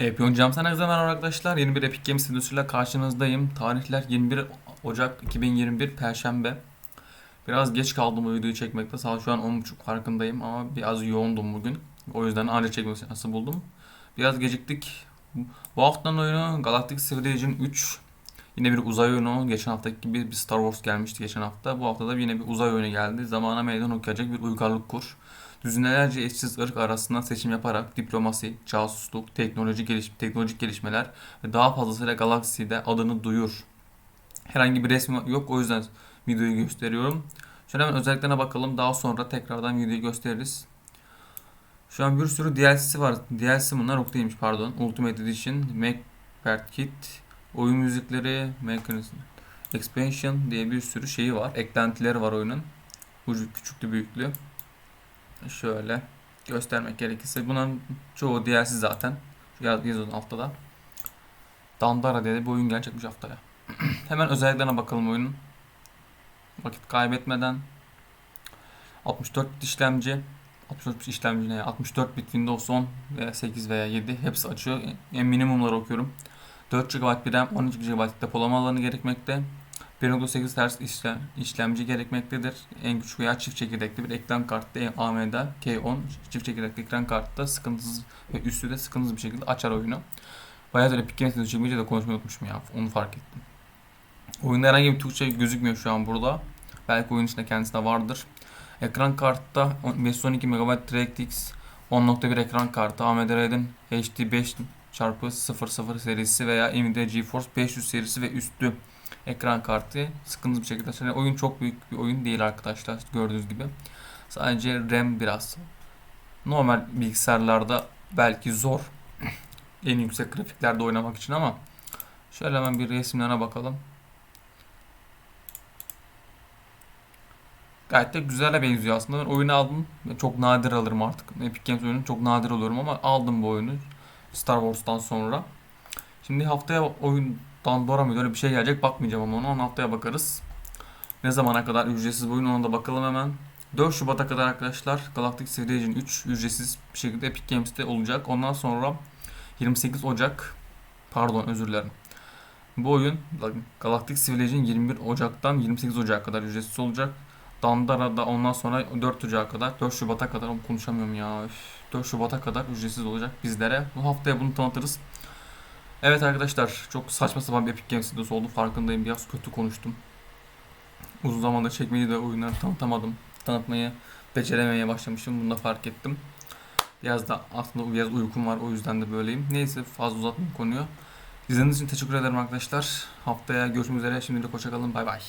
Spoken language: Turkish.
Epion Cam sana merhaba arkadaşlar. Yeni bir Epic Games videosuyla karşınızdayım. Tarihler 21 Ocak 2021 Perşembe. Biraz geç kaldım bu videoyu çekmekte. Saat şu an 10.30 farkındayım ama biraz yoğundum bugün. O yüzden anca çekme şansı buldum. Biraz geciktik. Bu haftanın oyunu Galactic Civilization 3. Yine bir uzay oyunu. Geçen haftaki gibi bir Star Wars gelmişti geçen hafta. Bu hafta da yine bir uzay oyunu geldi. Zamana meydan okuyacak bir uygarlık kur. Düzinelerce eşsiz ırk arasından seçim yaparak diplomasi, casusluk, teknoloji geliş teknolojik gelişmeler ve daha fazlasıyla galakside adını duyur. Herhangi bir resmi yok o yüzden videoyu gösteriyorum. Şöyle hemen özelliklerine bakalım. Daha sonra tekrardan videoyu gösteririz. Şu an bir sürü DLC'si var. DLC bunlar ok değilmiş pardon. Ultimate Edition, Macbeth Kit, oyun müzikleri, Mechanism, Expansion diye bir sürü şeyi var. Eklentileri var oyunun. Ucu küçüklü büyüklü. Şöyle göstermek gerekirse bunların çoğu DLC zaten. Şu yaz- yazın altta da. Dandara diye bir oyun gelecekmiş haftaya. Hemen özelliklerine bakalım oyunun. Vakit kaybetmeden 64 bit işlemci 64 bit işlemci ne ya? 64 bit Windows 10 veya 8 veya 7 hepsi açıyor. En minimumları okuyorum. 4 GB RAM, 12 GB depolama alanı gerekmekte. 1.8 Hz işlem, işlemci gerekmektedir. En küçük veya çift çekirdekli bir ekran kartı AMD K10 çift çekirdekli ekran kartı da sıkıntısız ve üstü de sıkıntısız bir şekilde açar oyunu. Bayağı da Epic Games'in çekmeyince de konuşmayı unutmuşum ya. Onu fark ettim. Oyunda herhangi bir Türkçe gözükmüyor şu an burada. Belki oyun içinde kendisinde vardır. Ekran kartta 512 MB DirectX 10.1 ekran kartı AMD Radeon HD 5 çarpı 00 serisi veya Nvidia GeForce 500 serisi ve üstü ekran kartı sıkıntısız bir şekilde. Yani oyun çok büyük bir oyun değil arkadaşlar gördüğünüz gibi. Sadece RAM biraz. Normal bilgisayarlarda belki zor. en yüksek grafiklerde oynamak için ama şöyle hemen bir resimlerine bakalım. Gayet de güzele benziyor aslında. Ben oyunu aldım. Çok nadir alırım artık. Epic Games oyunu çok nadir alıyorum ama aldım bu oyunu. Star Wars'tan sonra. Şimdi haftaya oyun Dandora mıydı öyle bir şey gelecek bakmayacağım ama ona, ona haftaya bakarız. Ne zamana kadar ücretsiz bu oyun ona da bakalım hemen. 4 Şubat'a kadar arkadaşlar Galactic Civilization 3 ücretsiz bir şekilde Epic Games'te olacak. Ondan sonra 28 Ocak pardon özür dilerim. Bu oyun Galactic Civilization 21 Ocak'tan 28 Ocak'a kadar ücretsiz olacak. Dandara da ondan sonra 4 Ocak'a kadar 4 Şubat'a kadar konuşamıyorum ya. Üf, 4 Şubat'a kadar ücretsiz olacak bizlere. Bu haftaya bunu tanıtırız. Evet arkadaşlar çok saçma sapan bir Epic Games videosu oldu farkındayım biraz kötü konuştum. Uzun zamandır çekmeyi de oyunları tanıtamadım. Tanıtmayı beceremeye başlamışım bunu da fark ettim. Biraz da aslında biraz uykum var o yüzden de böyleyim. Neyse fazla uzatmayayım konuyu. İzlediğiniz için teşekkür ederim arkadaşlar. Haftaya görüşmek üzere. Şimdilik hoşçakalın. Bay bay.